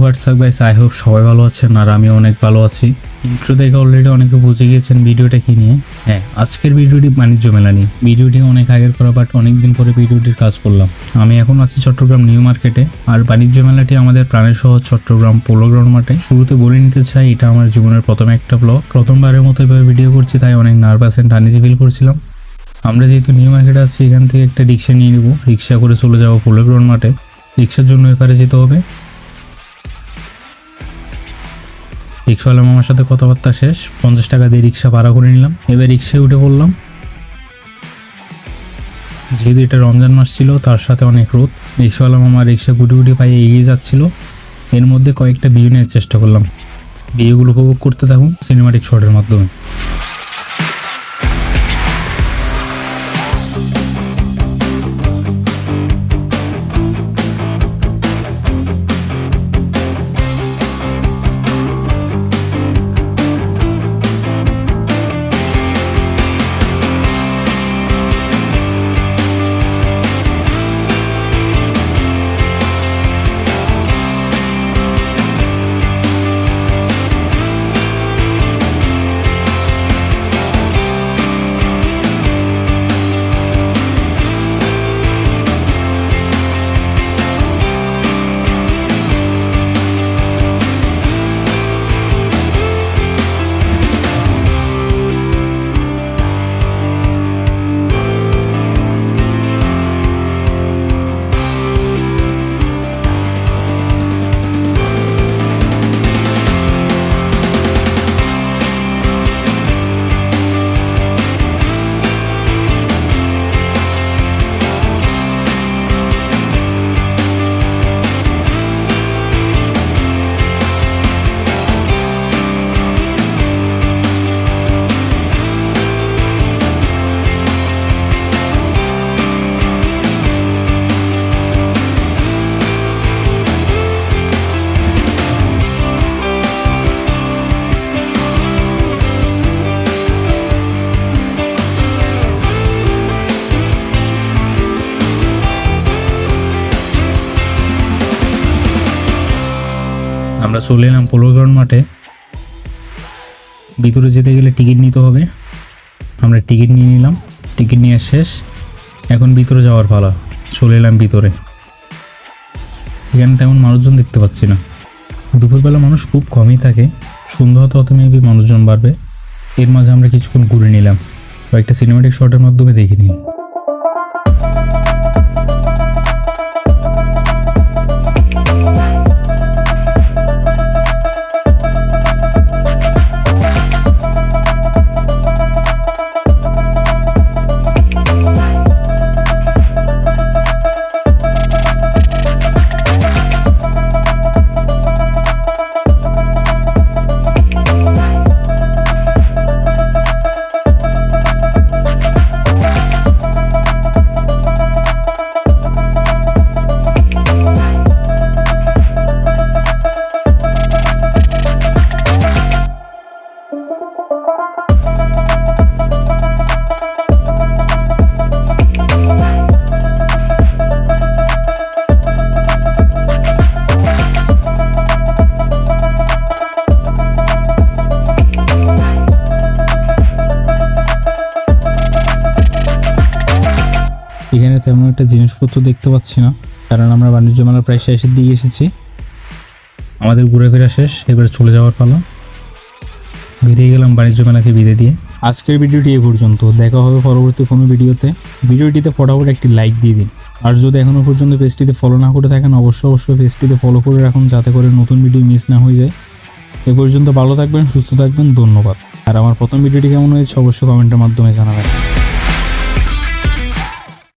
WhatsApp guys I hope সবাই ভালো আছেন আর আমি অনেক ভালো আছি। ইন্ট্রো দেখে অলরেডি অনেকে বুঝে গিয়েছেন ভিডিওটা কি নিয়ে। হ্যাঁ আজকের ভিডিওটি বাণিজ্য মেলা নিয়ে। ভিডিওটি অনেক আগের করা বাট অনেক দিন পরে ভিডিওটির কাজ করলাম। আমি এখন আছি চট্টগ্রাম নিউ মার্কেটে। আর বাণিজ্য মেলাটি আমাদের প্রাণের শহর চট্টগ্রাম পোলো গ্রাউন্ড মাঠে। শুরুতে বলে নিতে চাই, এটা আমার জীবনের প্রথম একটা ব্লগ প্রথমবারের মতো এভাবে ভিডিও করছি, তাই অনেক নার্ভাস অ্যান্ড আনিজি ফিল করছিলাম। আমরা যেহেতু নিউ মার্কেটে আছি, এখান থেকে একটা রিক্সা নিয়ে নেব। রিক্সা করে চলে যাব পোলো গ্রাউন্ড মাঠে। রিক্সার জন্য এপারে যেতে হবে। রিক্সাওয়ালা মামার সাথে কথাবার্তা শেষ, পঞ্চাশ টাকা দিয়ে রিক্সা ভাড়া করে নিলাম। এবার রিক্সায় উঠে পড়লাম। যেহেতু এটা রমজান মাস ছিল, তার সাথে অনেক রোদ। রিক্সাওয়ালা মামা রিক্সা গুটি গুটি পায়ে এগিয়ে যাচ্ছিল। এর মধ্যে কয়েকটা বিয়ে নেওয়ার চেষ্টা করলাম। বিয়েগুলো উপভোগ করতে থাকুন সিনেমাটিক শটের মাধ্যমে। আমরা চলে এলাম পোলো গ্রাউন্ড মাঠে। ভিতরে যেতে গেলে টিকিট নিতে হবে। আমরা টিকিট নিয়ে নিলাম। টিকিট নিয়ে শেষ। এখন ভিতরে যাওয়ার পালা। চলে এলাম ভিতরে। এখানে তেমন মানুষজন দেখতে পাচ্ছি না। দুপুরবেলা মানুষ খুব কমই থাকে। সন্ধ্যা হতে হতে মেবি মানুষজন বাড়বে। এর মাঝে আমরা কিছুক্ষণ ঘুরে নিলাম। কয়েকটা সিনেমাটিক শটের মাধ্যমে দেখে নিই। তেমন একটা জিনিসপত্র দেখতে পাচ্ছি না, কারণ আমরা বাণিজ্য মেলার প্রায় শেষের দিকে এসেছি। আমাদের ঘুরে ফেরা শেষ, এবার চলে যাওয়ার পালা। বেরিয়ে গেলাম বাণিজ্য মেলাকে বিদে দিয়ে। আজকের ভিডিওটি এ পর্যন্ত। দেখা হবে পরবর্তী কোনো ভিডিওতে। ভিডিওটিতে ফটাফট একটি লাইক দিয়ে দিন। আর যদি এখনও পর্যন্ত পেজটিতে ফলো না করে থাকেন, অবশ্যই অবশ্যই পেজটিতে ফলো করে রাখুন, যাতে করে নতুন ভিডিও মিস না হয়ে যায়। এ পর্যন্ত ভালো থাকবেন, সুস্থ থাকবেন, ধন্যবাদ। আর আমার প্রথম ভিডিওটি কেমন হয়েছে, অবশ্যই কমেন্টের মাধ্যমে জানাবেন।